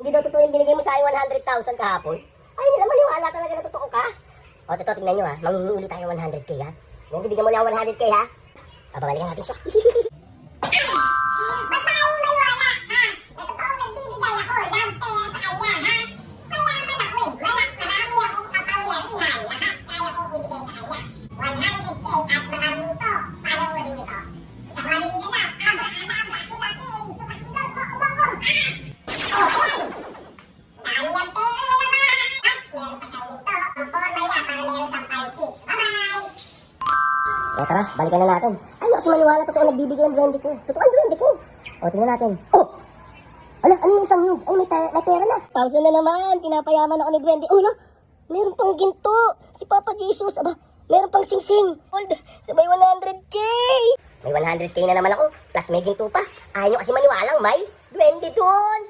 Hindi daw totoo yung binigay mo sa akin 100,000 kahapon. Ay, hindi naman maniwala talaga na totoo ka. O, totoo, tingnan nyo ha. Manghingi ulit tayo ng 100k ha. Ngayon, bibigyan mo lang ako 100k ha. Babalikan natin siya. Ba't tayo O, tara, balikan na natin. Ay, kasi maniwala totoo nagbibigay ang brandy ko. Totoo ang brandy ko. O, tingnan natin. Oh! Ala, ano yung isang yun? Ay, may, ta- may pera na. Thousand na naman. Pinapayaman ako ni Brandy. Oh, no? Meron pang ginto. Si Papa Jesus. Aba, meron pang singsing. Hold, sabay 100k. May 100k na naman ako. Plus may ginto pa. Ayaw nyo kasi maniwalang may 20 dun. So, bye-bye!